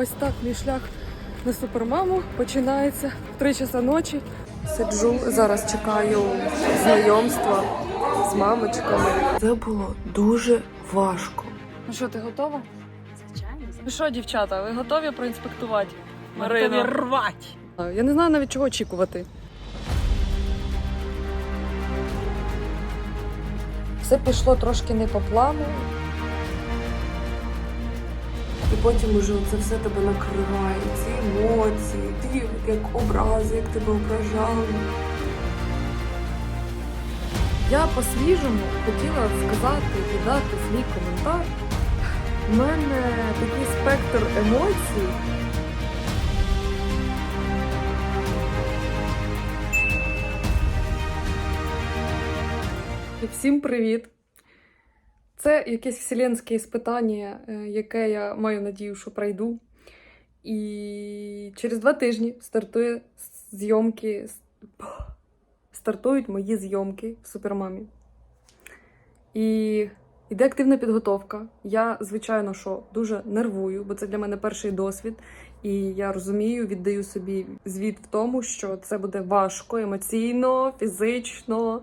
Ось так мій шлях на супермаму починається в 3 часа ночі. Сиджу, зараз чекаю знайомства з мамочками. Це було дуже важко. Ну що, ти готова? Звичайно, Ну що, дівчата, ви готові проінспектувати? Готові рвати. Я не знаю навіть чого очікувати. Все пішло трошки не по плану. І потім уже це все тебе накриває, ці емоції, ті як образи, як тебе ображали. Я по-свіжому хотіла сказати і дати свій коментар. У мене такий спектр емоцій. Всім привіт! Це якесь вселенське іспитання, е, яке я маю надію, що пройду. І через два тижні стартує зйомки. Стартують мої зйомки в супермамі. І йде активна підготовка. Я, звичайно, що дуже нервую, бо це для мене перший досвід. І я розумію, віддаю собі звіт в тому, що це буде важко емоційно, фізично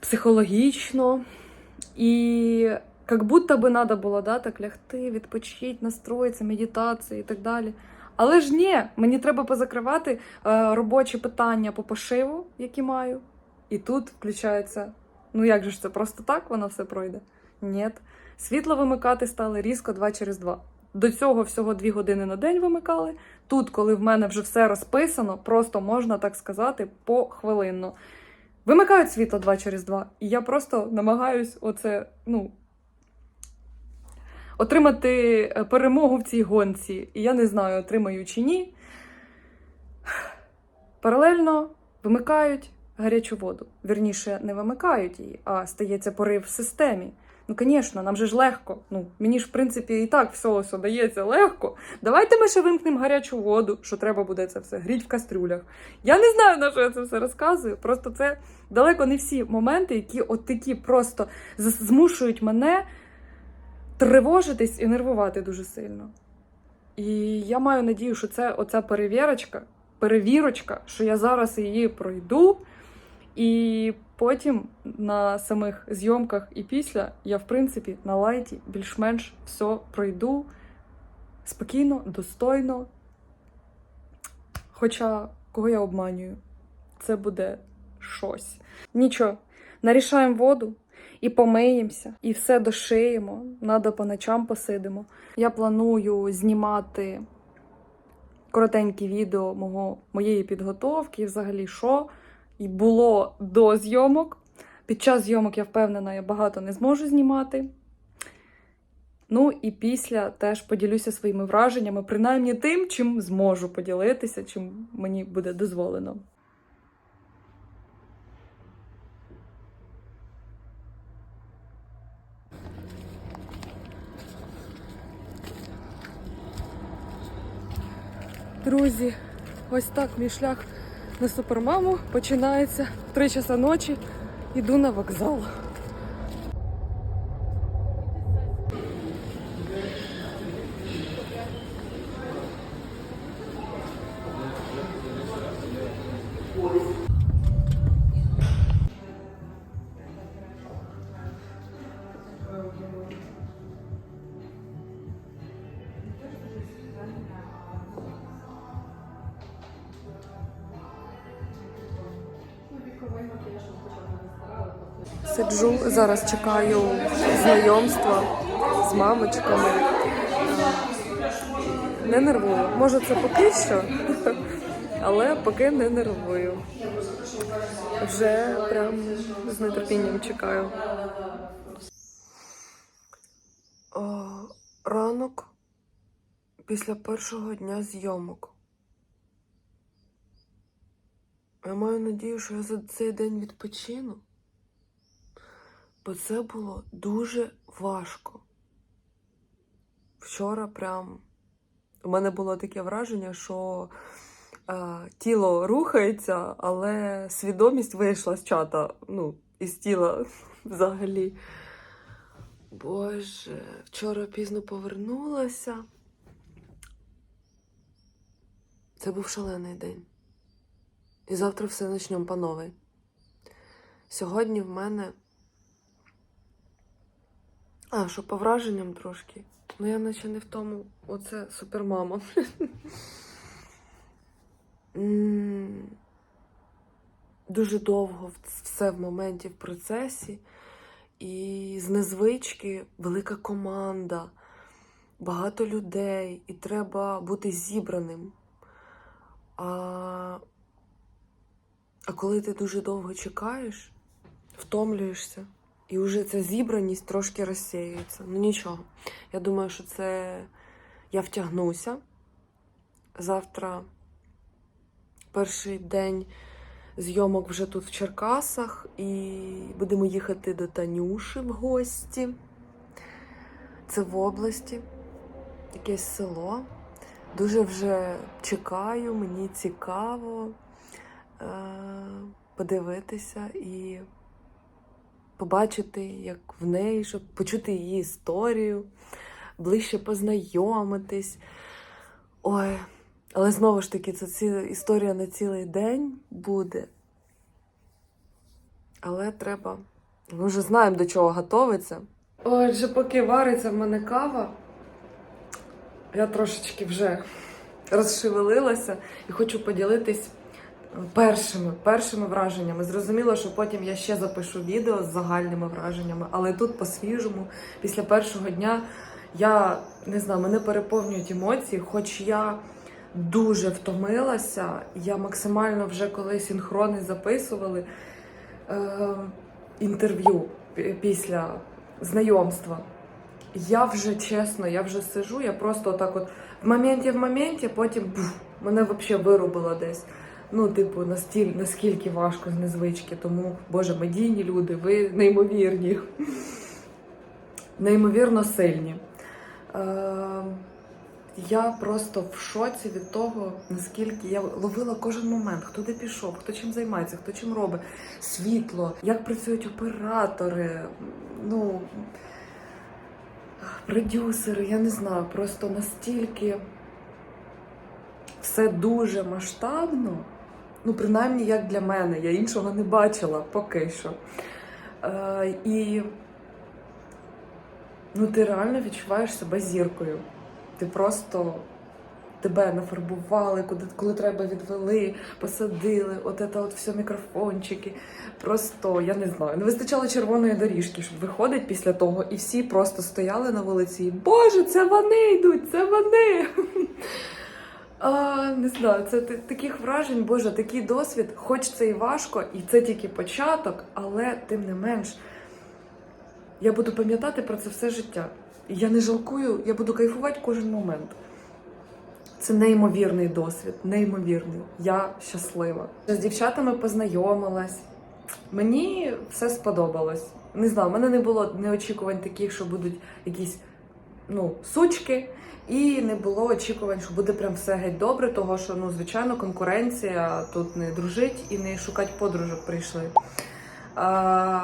психологічно. І як будто би треба було да, так лягти, відпочити, настроїтися, медитація і так далі. Але ж ні, мені треба позакривати е, робочі питання по пошиву, які маю. І тут включається: ну як же ж це просто так воно все пройде? Ні. Світло вимикати стали різко 2 через 2. До цього всього 2 години на день вимикали. Тут, коли в мене вже все розписано, просто можна так сказати похвилинно. Вимикають світло два через два. І я просто намагаюсь оце, ну, отримати е, перемогу в цій гонці. І я не знаю, отримаю чи ні. Паралельно вимикають гарячу воду. Вірніше, не вимикають її, а стається порив в системі. Ну, звісно, нам же ж легко. Ну, мені ж, в принципі, і так все ось дається легко. Давайте ми ще вимкнемо гарячу воду, що треба буде це все гріть в кастрюлях. Я не знаю, на що я це все розказую. Просто це далеко не всі моменти, які от такі просто змушують мене тривожитись і нервувати дуже сильно. І я маю надію, що це оця перевірочка, перевірочка, що я зараз її пройду. І потім на самих зйомках і після я, в принципі, на лайті більш-менш все пройду спокійно, достойно. Хоча кого я обманюю, це буде щось. Нічого, нарішаємо воду і помиємося, і все дошиємо. Надо по ночам посидимо. Я планую знімати коротенькі відео мого, моєї підготовки, і взагалі що і було до зйомок. Під час зйомок я впевнена, я багато не зможу знімати. Ну і після теж поділюся своїми враженнями, принаймні тим, чим зможу поділитися, чим мені буде дозволено. Друзі, ось так мій шлях на супермаму починається три 3 часа ночі. Йду на вокзал. Сиджу, зараз чекаю знайомства з мамочками. Не нервую. Може, це поки що, але поки не нервую. Вже прям з нетерпінням чекаю. О, ранок після першого дня зйомок. Я маю надію, що я за цей день відпочину. Бо це було дуже важко. Вчора прям у мене було таке враження, що е, тіло рухається, але свідомість вийшла з чата, ну, із тіла взагалі. Боже, вчора пізно повернулася. Це був шалений день. І завтра все почнемо по новій. Сьогодні в мене. А, що по враженням трошки. Ну я наче не в тому. Оце супермама. Дуже довго все в моменті в процесі. І з незвички велика команда, багато людей, і треба бути зібраним. А, а коли ти дуже довго чекаєш, втомлюєшся, і вже ця зібраність трошки розсіюється. Ну нічого. Я думаю, що це я втягнуся. Завтра перший день зйомок вже тут в Черкасах, і будемо їхати до Танюші в гості. Це в області, якесь село. Дуже вже чекаю, мені цікаво е- подивитися і побачити, як в неї, щоб почути її історію, ближче познайомитись. Ой, але знову ж таки, це ці, історія на цілий день буде. Але треба. Ми вже знаємо, до чого готовиться. Отже, поки вариться в мене кава, я трошечки вже розшевелилася і хочу поділитись першими, першими враженнями. Зрозуміло, що потім я ще запишу відео з загальними враженнями, але тут по-свіжому, після першого дня, я не знаю, мене переповнюють емоції, хоч я дуже втомилася. Я максимально вже коли синхрони записували е, інтерв'ю після знайомства. Я вже чесно, я вже сижу, я просто отак от в моменті в моменті, потім пф, мене взагалі вирубило десь. Ну, типу, настіль, наскільки важко з незвички. Тому, Боже, медійні люди, ви неймовірні, неймовірно сильні. Е, я просто в шоці від того, наскільки я ловила кожен момент, хто де пішов, хто чим займається, хто чим робить, світло, як працюють оператори, ну продюсери, я не знаю, просто настільки все дуже масштабно. Ну, принаймні, як для мене, я іншого не бачила поки що. Е, і ну, ти реально відчуваєш себе зіркою. Ти просто тебе нафарбували, куди, коли треба відвели, посадили, от це от все мікрофончики. Просто я не знаю. Не вистачало червоної доріжки, щоб виходить після того, і всі просто стояли на вулиці. і, Боже, це вони йдуть, це вони. А, не знаю, це таких вражень, Боже, такий досвід, хоч це і важко, і це тільки початок, але тим не менш, я буду пам'ятати про це все життя. Я не жалкую, я буду кайфувати кожен момент. Це неймовірний досвід, неймовірний. Я щаслива. З дівчатами познайомилась. Мені все сподобалось. Не знаю, в мене не було неочікувань таких, що будуть якісь ну, сучки, і не було очікувань, що буде прям все геть добре, того що, ну, звичайно, конкуренція тут не дружить і не шукати подружок прийшли. А,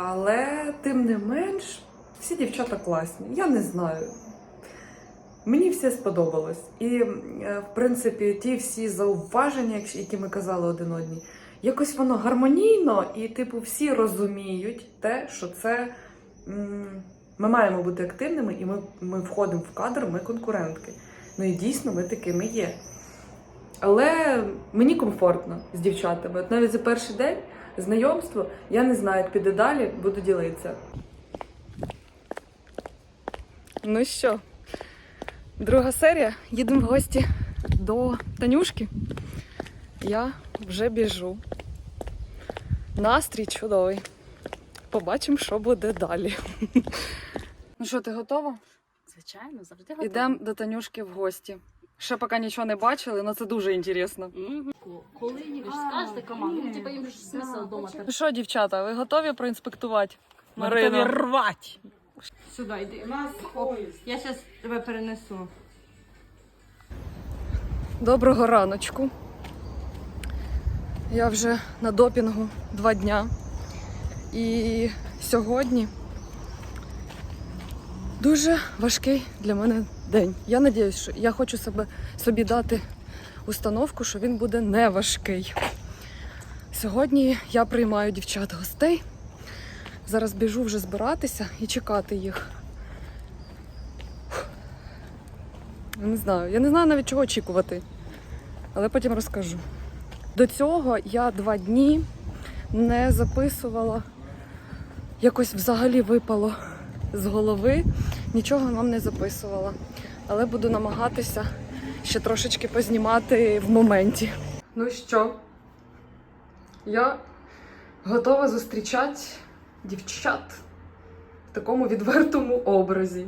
але тим не менш, всі дівчата класні. Я не знаю. Мені все сподобалось. І, е, в принципі, ті всі зауваження, які ми казали один одній, якось воно гармонійно, і, типу, всі розуміють те, що це м, ми маємо бути активними, і ми, ми входимо в кадр, ми конкурентки. Ну і дійсно ми такими є. Але мені комфортно з дівчатами. От навіть за перший день знайомства я не знаю, як піде далі, буду ділитися. Ну що, друга серія. Їдемо в гості до Танюшки. Я вже біжу. Настрій чудовий. Побачимо, що буде далі. Ну що, ти готова? Звичайно, завжди готова. Ідемо до Танюшки в гості. Ще поки нічого не бачили, але це дуже інтересно. Коли їх скажете команду, ну, типа їм ж смисл вдома. Ну що, дівчата, ви готові проінспектувати? Ми рвати. Сюди йди. Нас, я зараз тебе перенесу. Доброго раночку. Я вже на допінгу два дня. І сьогодні дуже важкий для мене день. Я сподіваюся, що я хочу себе собі дати установку, що він буде не важкий. Сьогодні я приймаю дівчат гостей. Зараз біжу вже збиратися і чекати їх. Я Не знаю, я не знаю навіть чого очікувати, але потім розкажу. До цього я два дні не записувала, якось взагалі випало з голови, нічого вам не записувала. Але буду намагатися ще трошечки познімати в моменті. Ну що, я готова зустрічати дівчат в такому відвертому образі.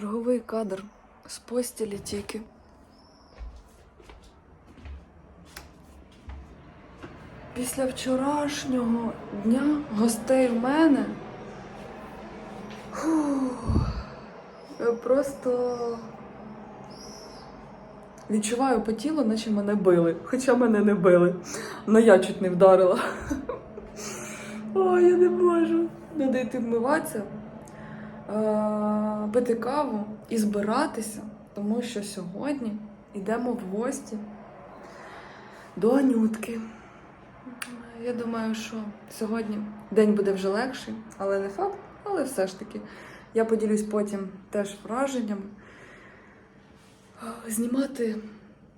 Черговий кадр з постілі тільки. Після вчорашнього дня гостей в мене. Фух, просто відчуваю по тілу, наче мене били. Хоча мене не били. Но я чуть не вдарила. Ой, я не можу. Надо йти вмиватися, пити каву і збиратися, тому що сьогодні йдемо в гості до Анютки. Я думаю, що сьогодні день буде вже легший, але не факт, але все ж таки. Я поділюсь потім теж враженнями. Знімати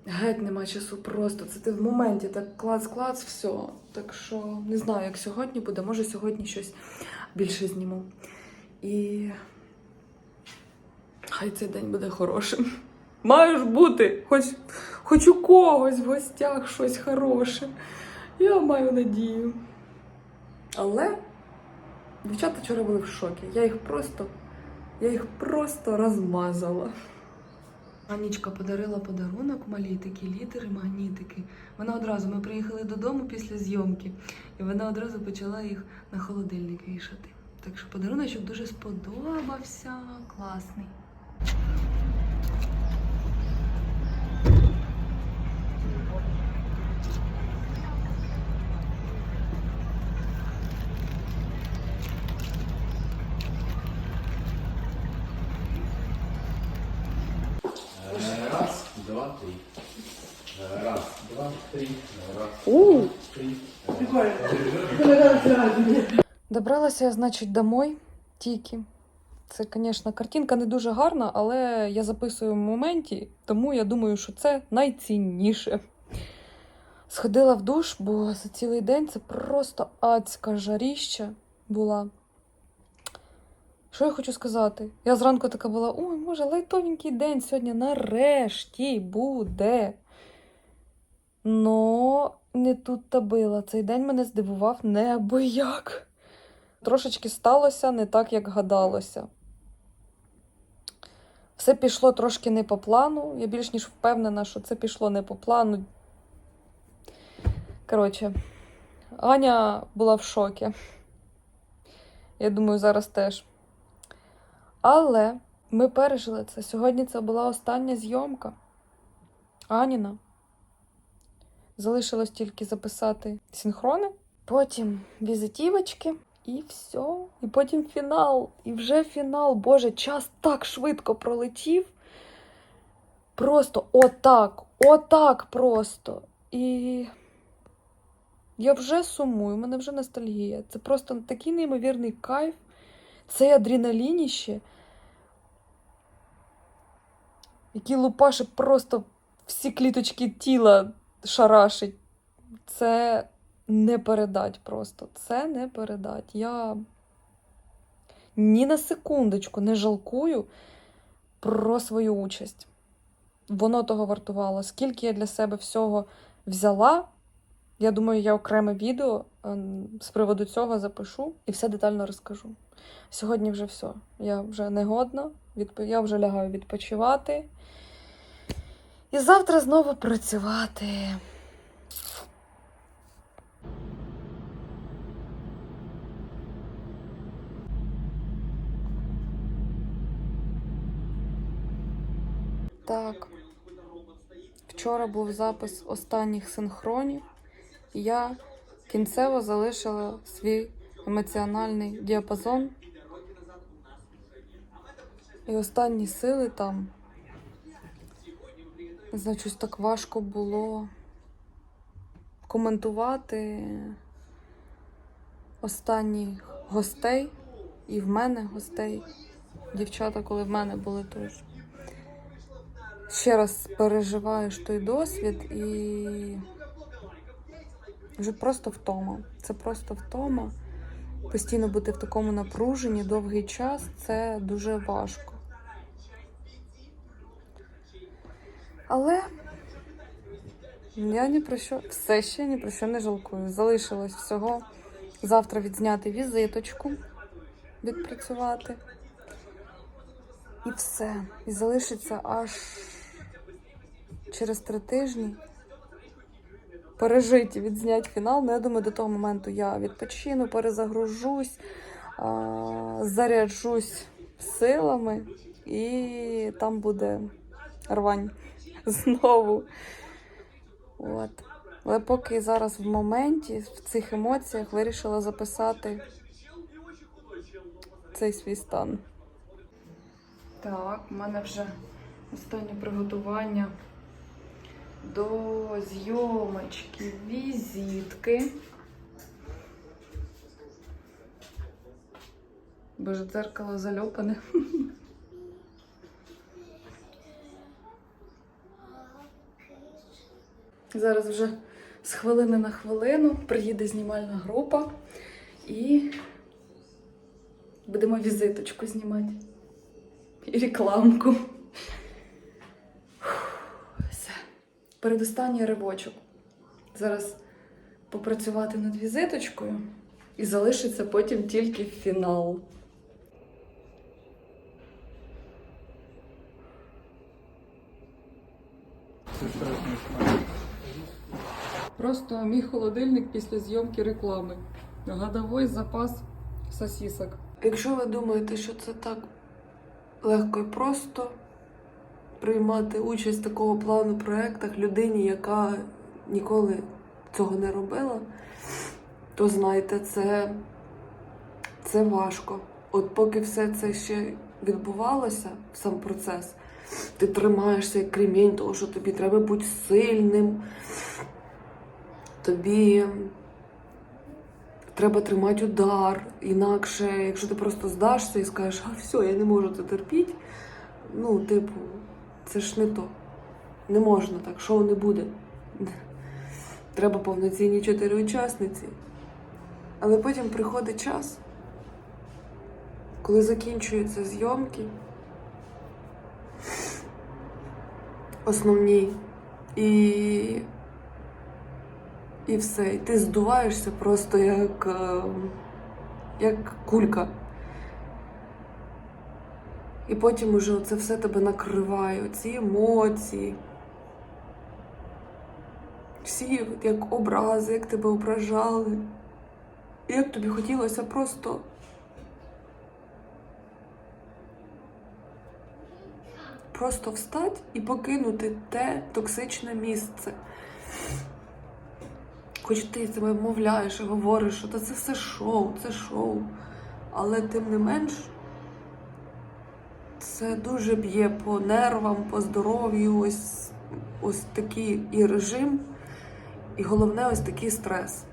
геть нема часу просто. Це ти в моменті так клац-клац, все. Так що не знаю, як сьогодні буде. Може сьогодні щось більше зніму. І хай цей день буде хорошим. Маєш бути, хоч, хоч у когось в гостях щось хороше. Я маю надію. Але дівчата вчора були в шокі. Я їх просто, я їх просто розмазала. Анічка подарила подарунок малій такі літери, магнітики. Вона одразу, ми приїхали додому після зйомки, і вона одразу почала їх на холодильник вішати. Так що подаруночок дуже сподобався. Класний. Э, Раз, два, три. Э, Раз, два, три. Раз, У. два, три. Добралася я, значить, домой тільки. Це, звісно, картинка не дуже гарна, але я записую в моменті, тому я думаю, що це найцінніше. Сходила в душ, бо за цілий день це просто адська жаріща була. Що я хочу сказати? Я зранку така була: ой, може, лайтовенький день сьогодні нарешті буде. Но не тут та била. Цей день мене здивував неабияк. Трошечки сталося не так, як гадалося. Все пішло трошки не по плану. Я більш ніж впевнена, що це пішло не по плану. Коротше, Аня була в шокі. Я думаю, зараз теж. Але ми пережили це. Сьогодні це була остання зйомка. Аніна. Залишилось тільки записати синхрони, потім візитівочки і все. І потім фінал. І вже фінал. Боже, час так швидко пролетів. Просто отак, отак просто. І я вже сумую, у мене вже ностальгія. Це просто такий неймовірний кайф. Цей адреналініще, який лупаше просто всі кліточки тіла шарашить. Це не передать просто. Це не передать. Я ні на секундочку не жалкую про свою участь. Воно того вартувало. Скільки я для себе всього взяла, я думаю, я окреме відео ем, з приводу цього запишу і все детально розкажу. Сьогодні вже все. Я вже не годна, відп... я вже лягаю відпочивати. І завтра знову працювати. Так. Вчора був запис останніх синхронів, і я кінцево залишила свій емоціональний діапазон. І останні сили там. Щось так важко було коментувати останніх гостей, і в мене гостей, дівчата, коли в мене були теж. Ще раз переживаєш той досвід і вже просто втома. Це просто втома. Постійно бути в такому напруженні довгий час це дуже важко. Але я ні про що, все ще ні про що не жалкую. Залишилось всього завтра відзняти візиточку, відпрацювати. І все. І залишиться аж через три тижні пережиті, відзняти фінал. Ну, я думаю, до того моменту я відпочину, перезагружусь, заряджусь силами, і там буде рвань знову. От. Але поки зараз в моменті, в цих емоціях, вирішила записати цей свій стан. Так, у мене вже останнє приготування до зйомочки візитки. Боже, дзеркало зальопане. Зараз вже з хвилини на хвилину приїде знімальна група і будемо візиточку знімати. І рекламку. Все. Передостанній ривочок. Зараз попрацювати над візиточкою і залишиться потім тільки фінал. Просто мій холодильник після зйомки реклами. Годовий запас сосісок. Якщо ви думаєте, що це так легко і просто приймати участь в такого плану проєктах людині, яка ніколи цього не робила, то знайте, це, це важко. От поки все це ще відбувалося, сам процес, ти тримаєшся як кремінь, того, що тобі треба бути сильним, тобі треба тримати удар. Інакше, якщо ти просто здашся і скажеш, а все, я не можу це терпіти, ну, типу, це ж не то. Не можна так, шоу не буде. Треба повноцінні чотири учасниці. Але потім приходить час, коли закінчуються зйомки. Основні. І і все. І ти здуваєшся просто як, е, як кулька. І потім уже це все тебе накриває, ці емоції. Всі як образи, як тебе ображали. І Як тобі хотілося просто просто встати і покинути те токсичне місце. Хоч ти себе вмовляєш і говориш, що це все шоу, це шоу. Але тим не менш, це дуже б'є по нервам, по здоров'ю, ось, ось такий і режим, і головне, ось такий стрес.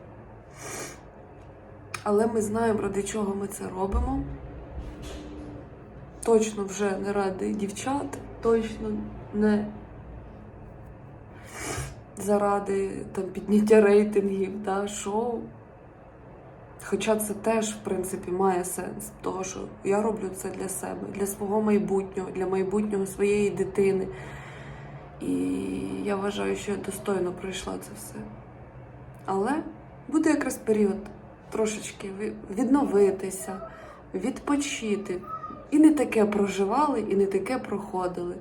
Але ми знаємо, ради чого ми це робимо. Точно вже не ради дівчат, точно не заради там, підняття рейтингів, да, шоу. Хоча це теж, в принципі, має сенс, того що я роблю це для себе, для свого майбутнього, для майбутнього своєї дитини. І я вважаю, що я достойно пройшла це все. Але буде якраз період трошечки відновитися, відпочити. І не таке проживали, і не таке проходили.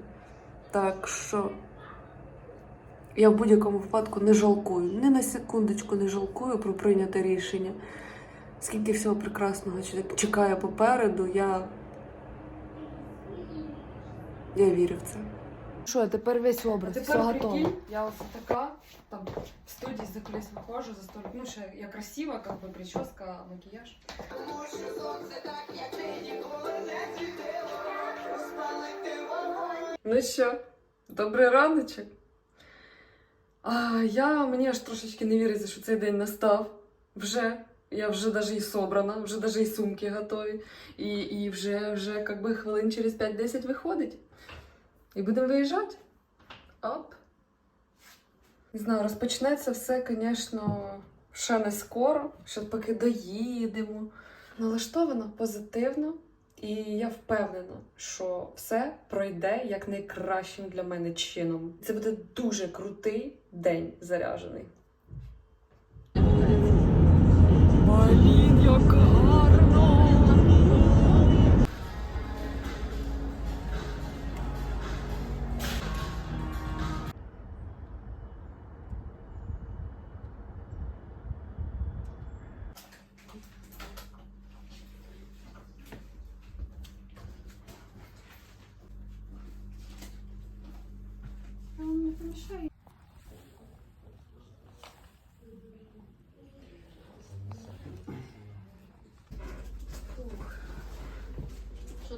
Так що я в будь-якому випадку не жалкую, ні на секундочку не жалкую про прийняте рішення. Скільки всього прекрасного чекає попереду, я, я вірю в це. Що, я тепер весь образ, все готово. я ось така, там в студії за куліс виходжу, за столик. Ну, ще я красива, как би прическа, макіяж. Ну що, добрий раночок. А, я, мені аж трошечки не віриться, що цей день настав. Вже. Я вже даже і собрана, вже даже і сумки готові. І, і вже, вже как би хвилин через 5-10 виходить. І будемо виїжджати. Оп. Не знаю, розпочнеться все, звісно, ще не скоро, ще поки доїдемо. Налаштовано позитивно, і я впевнена, що все пройде як найкращим для мене чином. Це буде дуже крутий день заряджений. Блін, як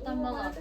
там мала?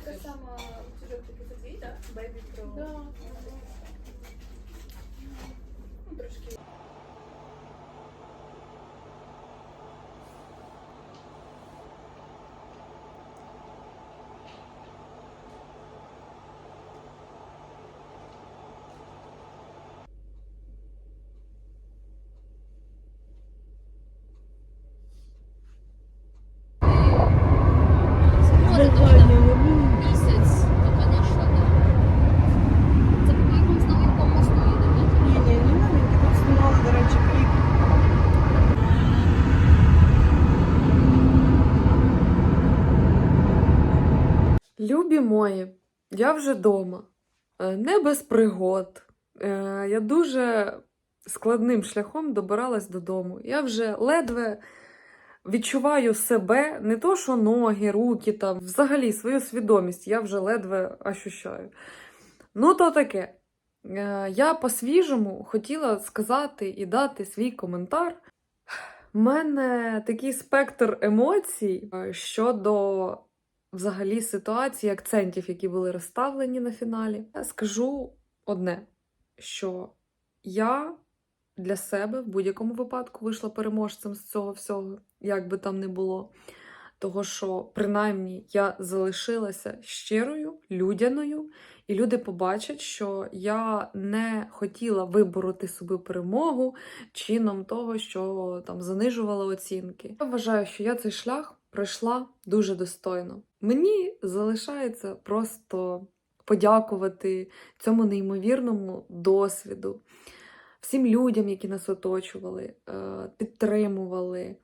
Місяць, то, звісно, так. Це по якомусь новенькому мосту їде, ні? Любі мої, я вже вдома, не без пригод. Е, Я дуже складним шляхом добиралась додому. Я вже ледве відчуваю себе, не то що ноги, руки, там, взагалі свою свідомість я вже ледве ощущаю. Ну, то таке. Е, Я по-свіжому хотіла сказати і дати свій коментар. У мене такий спектр емоцій е, щодо взагалі ситуації, акцентів, які були розставлені на фіналі. Я скажу одне, що я для себе в будь-якому випадку вийшла переможцем з цього всього, як би там не було. Того, що принаймні я залишилася щирою, людяною, і люди побачать, що я не хотіла вибороти собі перемогу чином того, що там занижувала оцінки. Я вважаю, що я цей шлях пройшла дуже достойно. Мені залишається просто подякувати цьому неймовірному досвіду, всім людям, які нас оточували, е, підтримували,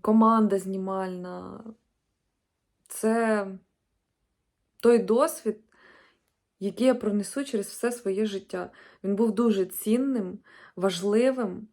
команда знімальна. Це той досвід, який я пронесу через все своє життя. Він був дуже цінним, важливим.